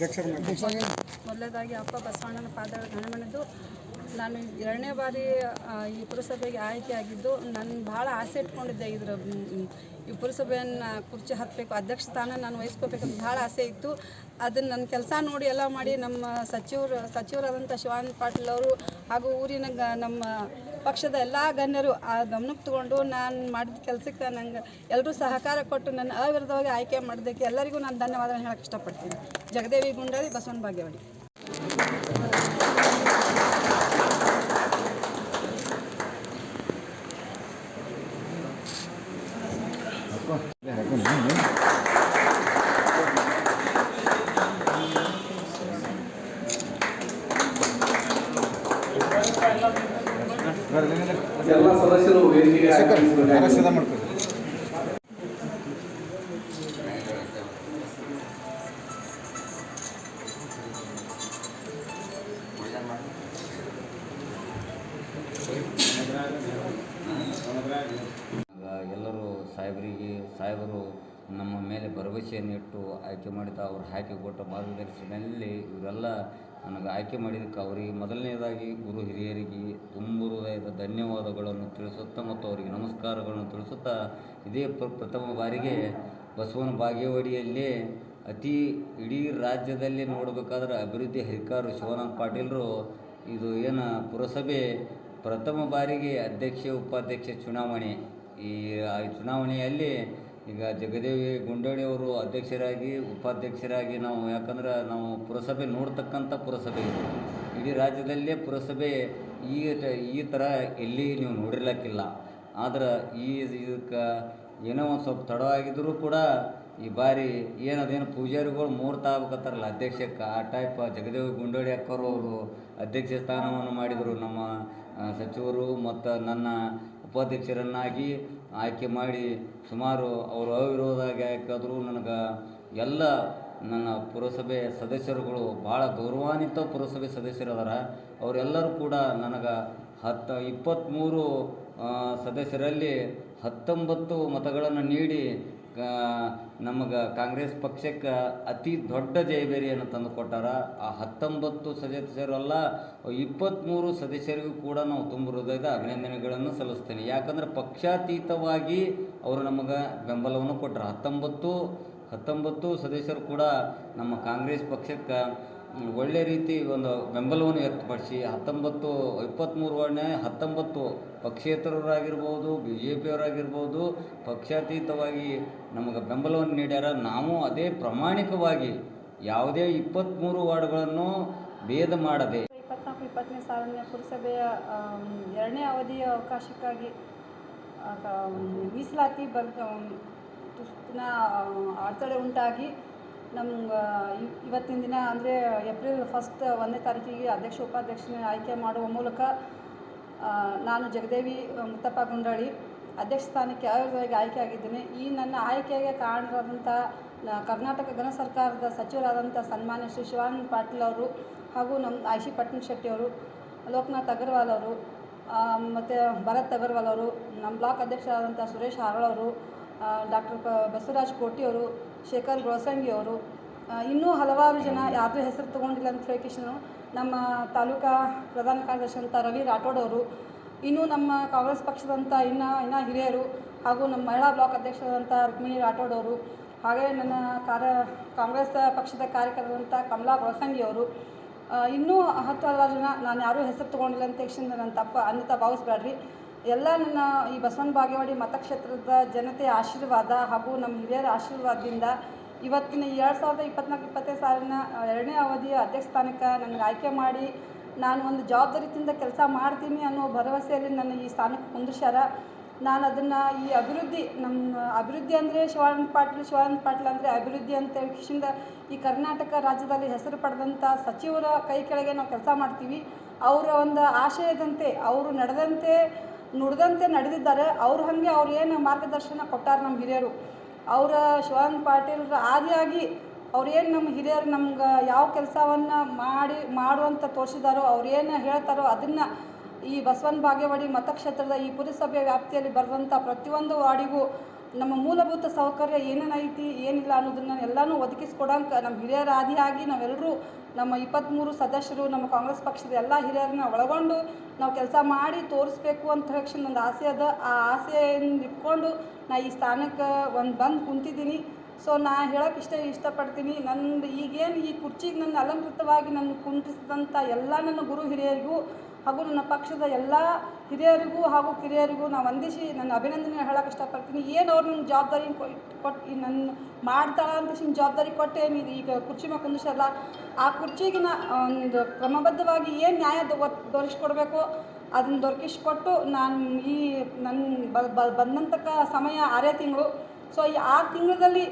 ಮೊದಲನೇದಾಗಿ ಅಪ್ಪ ಬಸವಣ್ಣನ ಪಾದ ಗಣಮನೆದು ನಾನು ಎರಡನೇ ಬಾರಿ ಈ ಪುರಸಭೆಗೆ ಆಯ್ಕೆಯಾಗಿದ್ದು ನಾನು ಭಾಳ ಆಸೆ ಇಟ್ಕೊಂಡಿದ್ದೆ ಇದ್ರ ಈ ಪುರಸಭೆಯನ್ನು ಕುರ್ಚಿ ಹತ್ತಬೇಕು ಅಧ್ಯಕ್ಷ ಸ್ಥಾನ ನಾನು ವಹಿಸ್ಕೋಬೇಕಂತ ಭಾಳ ಆಸೆ ಇತ್ತು. ಅದನ್ನು ನನ್ನ ಕೆಲಸ ನೋಡಿ ಎಲ್ಲ ಮಾಡಿ ನಮ್ಮ ಸಚಿವರು, ಸಚಿವರಾದಂಥ ಶಿವಾನಂದ ಪಾಟೀಲ್ ಅವರು ಹಾಗೂ ಊರಿನ ನಮ್ಮ ಪಕ್ಷದ ಎಲ್ಲ ಗಣ್ಯರು ಆ ಗಮನಕ್ಕೆ ತಗೊಂಡು ನಾನು ಮಾಡಿದ ಕೆಲಸಕ್ಕೆ ನಂಗೆ ಎಲ್ಲರೂ ಸಹಕಾರ ಕೊಟ್ಟು ನನ್ನ ಅವಿರೋಧವಾಗಿ ಆಯ್ಕೆ ಮಾಡೋದಕ್ಕೆ ಎಲ್ಲರಿಗೂ ನಾನು ಧನ್ಯವಾದ ಹೇಳಕ್ಕೆ ಇಷ್ಟಪಡ್ತೀನಿ. ಜಗದೇವಿ ಗುಂಡಾರಿ, ಬಸವನ ಭಾಗ್ಯವಾಡಿ ಎಲ್ಲ ಸದಸ್ಯರು ವೇದಿಕೆಗೆ ಆಗಮಿಸಬೇಕಾಗಿದೆ. ಆಗ ಎಲ್ಲರೂ ಸಾಹೇಬರಿಗೆ ಸಾಹೇಬರು ನಮ್ಮ ಮೇಲೆ ಭರವಸೆಯನ್ನು ಇಟ್ಟು ಆಯ್ಕೆ ಮಾಡಿದ ಅವ್ರು ಆಯ್ಕೆ ಕೊಟ್ಟ ಮಾರ್ಗದರ್ಶನದಲ್ಲಿ ಇವರೆಲ್ಲ ನನಗೆ ಆಯ್ಕೆ ಮಾಡಿದಕ್ಕೆ ಅವರಿಗೆ ಮೊದಲನೇದಾಗಿ ಗುರು ಹಿರಿಯರಿಗೆ ತುಂಬ ಹೃದಯದ ಧನ್ಯವಾದಗಳನ್ನು ತಿಳಿಸುತ್ತಾ ಮತ್ತು ಅವರಿಗೆ ನಮಸ್ಕಾರಗಳನ್ನು ತಿಳಿಸುತ್ತಾ ಇದೇ ಪ್ರ- ಪ್ರಥಮ ಬಾರಿಗೆ ಬಸವನ ಬಾಗೇವಾಡಿಯಲ್ಲಿ ಅತಿ ಇಡೀ ರಾಜ್ಯದಲ್ಲಿ ನೋಡಬೇಕಾದ್ರೆ ಅಭಿವೃದ್ಧಿ ಹರಿಕಾರು ಶಿವನಾಥ್ ಪಾಟೀಲರು ಇದು ಏನು ಪುರಸಭೆ ಪ್ರಥಮ ಬಾರಿಗೆ ಅಧ್ಯಕ್ಷ, ಉಪಾಧ್ಯಕ್ಷ ಚುನಾವಣೆ. ಈ ಚುನಾವಣೆಯಲ್ಲಿ ಈಗ ಜಗದೇವಿ ಗುಂಡೋಳಿ ಅವರು ಅಧ್ಯಕ್ಷರಾಗಿ, ಉಪಾಧ್ಯಕ್ಷರಾಗಿ ನಾವು ಯಾಕಂದ್ರೆ ನಾವು ಪುರಸಭೆ ನೋಡ್ತಕ್ಕಂಥ ಪುರಸಭೆ ಇದು. ಇಡೀ ರಾಜ್ಯದಲ್ಲೇ ಪುರಸಭೆ ಈ ಈ ಥರ ಎಲ್ಲಿ ನೀವು ನೋಡಿರ್ಲಕ್ಕಿಲ್ಲ. ಆದ್ರೆ ಈ ಇದಕ್ಕೆ ಏನೋ ಒಂದು ಸ್ವಲ್ಪ ತಡ ಕೂಡ ಈ ಬಾರಿ ಏನದೇನು ಪೂಜಾರಿಗಳು ಮೂರ್ತ ಆಗ್ಬೇಕತ್ತಾರಲ್ಲ ಅಧ್ಯಕ್ಷಕ್ಕೆ, ಆ ಟೈಪ್ ಜಗದೇವಿ ಗುಂಡೋಡಿ ಅಕ್ಕರು ಅವರು ಅಧ್ಯಕ್ಷ ಸ್ಥಾನವನ್ನು ಮಾಡಿದರು ನಮ್ಮ ಸಚಿವರು ಮತ್ತು ನನ್ನ ಉಪಾಧ್ಯಕ್ಷರನ್ನಾಗಿ ಆಯ್ಕೆ ಮಾಡಿ ಸುಮಾರು ಅವರು ಅವಿರೋಧವಾಗಿ ಆಯ್ಕಾದ್ರು ನನಗೆ ಎಲ್ಲ ನನ್ನ ಪುರಸಭೆ ಸದಸ್ಯರುಗಳು ಭಾಳ ಗೌರವಾನ್ವಿತ ಪುರಸಭೆ ಸದಸ್ಯರು ಅದಾರ. ಅವರೆಲ್ಲರೂ ಕೂಡ ನನಗೆ ಹತ್ತು ಇಪ್ಪತ್ತ್ಮೂರು ಸದಸ್ಯರಲ್ಲಿ ಹತ್ತೊಂಬತ್ತು ಮತಗಳನ್ನು ನೀಡಿ ನಮಗೆ ಕಾಂಗ್ರೆಸ್ ಪಕ್ಷಕ್ಕೆ ಅತಿ ದೊಡ್ಡ ಜಯಬೇರಿಯನ್ನು ತಂದು ಕೊಟ್ಟಾರ. ಆ ಹತ್ತೊಂಬತ್ತು ಸದಸ್ಯರಲ್ಲ ಇಪ್ಪತ್ತ್ಮೂರು ಸದಸ್ಯರಿಗೂ ಕೂಡ ನಾವು ತುಂಬ ಹೃದಯದ ಅಭಿನಂದನೆಗಳನ್ನು ಸಲ್ಲಿಸ್ತೇನೆ. ಯಾಕಂದ್ರೆ ಪಕ್ಷಾತೀತವಾಗಿ ಅವರು ನಮಗೆ ಬೆಂಬಲವನ್ನು ಕೊಟ್ಟರು ಹತ್ತೊಂಬತ್ತು ಹತ್ತೊಂಬತ್ತು ಸದಸ್ಯರು ಕೂಡ ನಮ್ಮ ಕಾಂಗ್ರೆಸ್ ಪಕ್ಷಕ್ಕೆ ಒಳ್ಳೆ ರೀತಿ ಒಂದು ಬೆಂಬಲವನ್ನು ವ್ಯಕ್ತಪಡಿಸಿ ಹತ್ತೊಂಬತ್ತು ಇಪ್ಪತ್ತ್ಮೂರು ಒಳ್ಳೆ ಹತ್ತೊಂಬತ್ತು ಪಕ್ಷೇತರರಾಗಿರ್ಬೋದು ಬಿ ಜೆ ಪಿಯವರಾಗಿರ್ಬೋದು ಪಕ್ಷಾತೀತವಾಗಿ ನಮಗೆ ಬೆಂಬಲವನ್ನು ನೀಡ್ಯಾರ. ನಾವು ಅದೇ ಪ್ರಾಮಾಣಿಕವಾಗಿ ಯಾವುದೇ ಇಪ್ಪತ್ತ್ಮೂರು ವಾರ್ಡ್ಗಳನ್ನು ಭೇದ ಮಾಡದೆ. ಇಪ್ಪತ್ನಾಲ್ಕು, ಇಪ್ಪತ್ತನೇ ಸಾಲಿನ ಪುರಸಭೆಯ ಎರಡನೇ ಅವಧಿಯ ಅವಕಾಶಕ್ಕಾಗಿ ಮೀಸಲಾತಿ ಬಗ್ ಅಡೆತಡೆ ಉಂಟಾಗಿ ಇವ್- ಇವತ್ತಿನ ದಿನ ಅಂದರೆ ಏಪ್ರಿಲ್ ಫಸ್ಟ್ ಒಂದನೇ ತಾರೀಕಿಗೆ ಅಧ್ಯಕ್ಷ, ಉಪಾಧ್ಯಕ್ಷನ ಆಯ್ಕೆ ಮಾಡುವ ಮೂಲಕ ನಾನು ಜಗದೇವಿ ಮುತ್ತಪ್ಪ ಗುಂಡಾಳಿ ಅಧ್ಯಕ್ಷ ಸ್ಥಾನಕ್ಕೆ ಅಯೋಗ್ಯವಾಗಿ ಆಯ್ಕೆ ಆಗಿದ್ದೇನೆ. ಈ ನನ್ನ ಆಯ್ಕೆಗೆ ಕಾರಣರಾದಂಥ ಕರ್ನಾಟಕ ಗಣ ಸರ್ಕಾರದ ಸಚಿವರಾದಂಥ ಸನ್ಮಾನ್ಯ ಶ್ರೀ ಶಿವಾನಂದ ಪಾಟೀಲ್ ಅವರು ಹಾಗೂ ನಮ್ಮ ಐಶಿ ಪಟ್ಟಣ ಶೆಟ್ಟಿ ಅವರು, ಲೋಕನಾಥ್ ಅಗರ್ವಾಲ್ ಅವರು ಮತ್ತು ಭರತ್ ಅಗರ್ವಾಲ್ ಅವರು ನಮ್ಮ ಬ್ಲಾಕ್ ಅಧ್ಯಕ್ಷರಾದಂಥ ಸುರೇಶ್ ಹಾರೋಳ್ ಅವರು ಡಾಕ್ಟರ್ ಬಸವರಾಜ್ ಕೋಟಿ ಅವರು ಶೇಖರ್ ಗೋಸಂಗಿಯವರು ಇನ್ನೂ ಹಲವಾರು ಜನ ಯಾರ್ದು ಹೆಸರು ತೊಗೊಂಡಿಲ್ಲ ಅಂತ ಹೇಳಿಕೆಶನು ನಮ್ಮ ತಾಲೂಕಾ ಪ್ರಧಾನ ಕಾರ್ಯದರ್ಶಿ ಅಂತ ರವಿ ರಾಠೋಡ್ ಅವರು, ಇನ್ನೂ ನಮ್ಮ ಕಾಂಗ್ರೆಸ್ ಪಕ್ಷದಂಥ ಇನ್ನು, ಇನ್ನ ಹಿರಿಯರು ಹಾಗೂ ನಮ್ಮ ಮಹಿಳಾ ಬ್ಲಾಕ್ ಅಧ್ಯಕ್ಷರಾದಂಥ ರುಕ್ಮಿಣಿ ರಾಠೋಡ್ ಅವರು, ಹಾಗೆ ನನ್ನ ಕಾರ್ಯ, ಕಾಂಗ್ರೆಸ್ ಪಕ್ಷದ ಕಾರ್ಯಕರ್ತರಂಥ ಕಮಲಾ ಅವರು ಇನ್ನೂ ಹತ್ತು ಹಲವಾರು ಜನ, ನಾನು ಯಾರೂ ಹೆಸರು ತೊಗೊಂಡಿಲ್ಲ ಅಂತ ತಕ್ಷಣ ನನ್ನ ತಪ್ಪ, ಅನ್ಯತಾ ಭಾವಿಸ್ಬೇಡ್ರಿ. ಎಲ್ಲ ನನ್ನ ಈ ಬಸವನ ಬಾಗೇವಾಡಿ ಮತಕ್ಷೇತ್ರದ ಜನತೆಯ ಆಶೀರ್ವಾದ ಹಾಗೂ ನಮ್ಮ ಹಿರಿಯರ ಆಶೀರ್ವಾದದಿಂದ ಇವತ್ತಿನ ಎರಡು ಸಾವಿರದ ಇಪ್ಪತ್ನಾಲ್ಕು ಇಪ್ಪತ್ತೈದು ಸಾಲಿನ ಎರಡನೇ ಅವಧಿಯ ಅಧ್ಯಕ್ಷ ಸ್ಥಾನಕ್ಕೆ ನನಗೆ ಆಯ್ಕೆ ಮಾಡಿ ನಾನು ಒಂದು ಜವಾಬ್ದಾರಿತಿಂದ ಕೆಲಸ ಮಾಡ್ತೀನಿ ಅನ್ನೋ ಭರವಸೆಯಲ್ಲಿ ನನ್ನ ಈ ಸ್ಥಾನಕ್ಕೆ ಕುಂದಿಸ್ಯಾರ ನಾನು ಅದನ್ನು ಈ ಅಭಿವೃದ್ಧಿ, ನಮ್ಮ ಅಭಿವೃದ್ಧಿ ಅಂದರೆ ಶಿವಾನಂದ ಪಾಟೀಲ್ ಶಿವಾನಂದ ಪಾಟೀಲ್ ಅಂದರೆ ಅಭಿವೃದ್ಧಿ ಅಂತ ಕಿಶಿಂದ ಈ ಕರ್ನಾಟಕ ರಾಜ್ಯದಲ್ಲಿ ಹೆಸರು ಪಡೆದಂಥ ಸಚಿವರ ಕೈ ಕೆಳಗೆ ನಾವು ಕೆಲಸ ಮಾಡ್ತೀವಿ. ಅವರ ಒಂದು ಆಶಯದಂತೆ, ಅವರು ನಡೆದಂತೆ ನುಡಿದಂತೆ ನಡೆದಿದ್ದಾರೆ. ಅವ್ರು ಹಾಗೆ ಅವ್ರು ಏನು ಮಾರ್ಗದರ್ಶನ ಕೊಟ್ಟಾರೆ ನಮ್ಮ ಹಿರಿಯರು. ಅವರ ಶಿವಾನಂದ ಪಾಟೀಲ್ರ ಆದಿಯಾಗಿ ಅವ್ರೇನು ನಮ್ಮ ಹಿರಿಯರು ನಮ್ಗೆ ಯಾವ ಕೆಲಸವನ್ನು ಮಾಡಿ ಮಾಡುವಂಥ ತೋರಿಸಿದಾರೋ ಅವ್ರೇನು ಹೇಳ್ತಾರೋ ಅದನ್ನು ಈ ಬಸವನ ಬಾಗೇವಾಡಿ ಮತಕ್ಷೇತ್ರದ ಈ ಪುರಸಭೆ ವ್ಯಾಪ್ತಿಯಲ್ಲಿ ಬರೆದಂಥ ಪ್ರತಿಯೊಂದು ವಾರ್ಡಿಗೂ ನಮ್ಮ ಮೂಲಭೂತ ಸೌಕರ್ಯ ಏನೇನು ಐತಿ ಏನಿಲ್ಲ ಅನ್ನೋದನ್ನ ಎಲ್ಲನೂ ಒದಗಿಸ್ಕೊಡಂಗೆ ನಮ್ಮ ಹಿರಿಯರ ಆದಿಯಾಗಿ ನಾವೆಲ್ಲರೂ ನಮ್ಮ ಇಪ್ಪತ್ತ್ಮೂರು ಸದಸ್ಯರು, ನಮ್ಮ ಕಾಂಗ್ರೆಸ್ ಪಕ್ಷದ ಎಲ್ಲ ಹಿರಿಯರನ್ನ ಒಳಗೊಂಡು ನಾವು ಕೆಲಸ ಮಾಡಿ ತೋರಿಸ್ಬೇಕು ಅಂತ ಹೇಳಿ ಒಂದು ಆಸೆ ಅದ. ಆ ಆಸೆಯನ್ನು ಇಟ್ಕೊಂಡು ನಾ ಈ ಸ್ಥಾನಕ್ಕೆ ಒಂದು ಬಂದು ಕುಂತಿದ್ದೀನಿ. ಸೊ ನಾ ಹೇಳೋಕೆ ಇಷ್ಟ, ಇಷ್ಟಪಡ್ತೀನಿ. ನಂದು ಈಗೇನು ಈ ಕುರ್ಚಿಗೆ ನನ್ನ ಅಲಂಕೃತವಾಗಿ ನನ್ನ ಕುಂತಿಸಿದಂಥ ಎಲ್ಲ ನನ್ನ ಗುರು ಹಿರಿಯರಿಗೂ ಹಾಗೂ ನನ್ನ ಪಕ್ಷದ ಎಲ್ಲ ಹಿರಿಯರಿಗೂ ಹಾಗೂ ಕಿರಿಯರಿಗೂ ನಾನು ವಂದಿಸಿ ನನ್ನ ಅಭಿನಂದನೆ ಹೇಳಕ್ಕೆ ಇಷ್ಟಪಡ್ತೀನಿ. ಏನು ಅವ್ರು ನನ್ನ ಜವಾಬ್ದಾರಿ ಕೊಟ್ಟು ನನ್ನ ಮಾಡ್ತಾಳ ಅಂತ ಶಿನ್ ಜವಾಬ್ದಾರಿ ಕೊಟ್ಟೆ ಇದು ಈಗ ಕುರ್ಚಿ ಮೇಲೆ ಕುಂದಿಸಲ್ಲ ಆ ಕುರ್ಚಿಗಿನ ಒಂದು ಕ್ರಮಬದ್ಧವಾಗಿ ಏನು ನ್ಯಾಯ ದೊರಕಿಸ್ಕೊಡ್ಬೇಕು ಅದನ್ನು ದೊರಕಿಸ್ಕೊಟ್ಟು ನಾನು ಈ ನನ್ನ ಬಂದಂತಕ ಸಮಯ ಆರೇ ತಿಂಗಳು. ಸೊ ಈ ಆರು ತಿಂಗಳಲ್ಲಿ